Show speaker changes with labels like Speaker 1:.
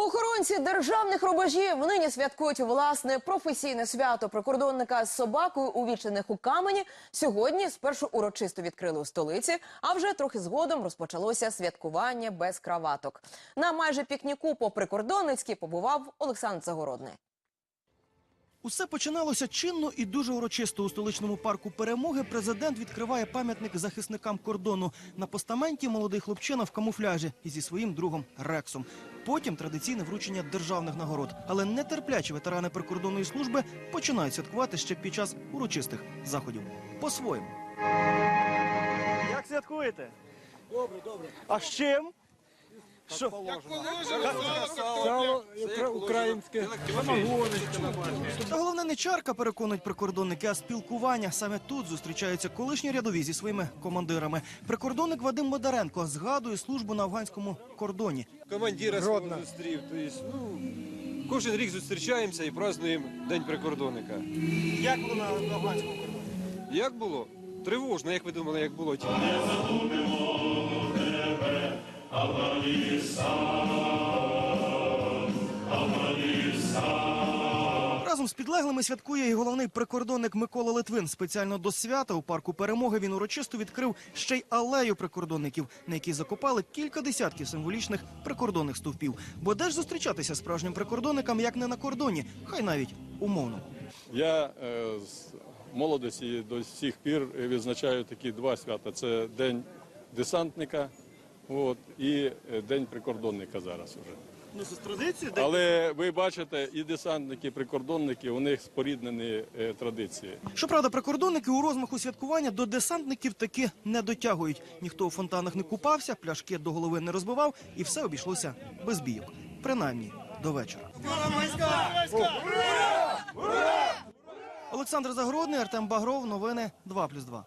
Speaker 1: Охоронці державних рубежів нині святкують власне професійне свято прикордонника з собакою, увічених у камені. Сьогодні спершу урочисто відкрили у столиці, а вже трохи згодом розпочалося святкування без краваток. На майже пікніку по прикордонницьки побував Олександр Загородний.
Speaker 2: Усе починалося чинно і дуже урочисто. У столичному парку перемоги президент відкриває пам'ятник захисникам кордону. На постаменті молодий хлопчина в камуфляжі і зі своїм другом Рексом. Потім традиційне вручення державних нагород. Але нетерплячі ветерани прикордонної служби починають святкувати ще під час урочистих заходів. По-своєму.
Speaker 3: Як святкуєте? Добре, добре. А з чим? Що?
Speaker 4: Сало українське, самогони.
Speaker 2: Та головне не чарка, переконують прикордонники, а спілкування. Саме тут зустрічаються колишні рядові зі своїми командирами. Прикордонник Вадим Модаренко згадує службу на афганському кордоні.
Speaker 5: командира свого зустрів. Тобто, ну, кожен рік зустрічаємося і празднуємо День прикордонника.
Speaker 3: Як було на афганському кордоні?
Speaker 5: Як було? Тривожно, як ви думали, як було?
Speaker 2: Разом з підлеглими святкує і головний прикордонник Микола Литвин. Спеціально до свята у парку перемоги він урочисто відкрив ще й алею прикордонників, на якій закопали кілька десятків символічних прикордонних стовпів. Бо де ж зустрічатися справжнім прикордонникам, як не на кордоні, хай навіть умовно.
Speaker 6: Я е, з молодості до сих пір відзначаю такі два свята: це День десантника от, і е, День прикордонника зараз уже.
Speaker 3: Ну, з традиції,
Speaker 6: Але ви бачите, і десантники, і прикордонники, у них споріднені е, традиції.
Speaker 2: Щоправда, прикордонники у розмаху святкування до десантників таки не дотягують. Ніхто у фонтанах не купався, пляшки до голови не розбивав, і все обійшлося без бійок. Принаймні до вечора. Олександр Загородний, Артем Багров. Новини 2+,2.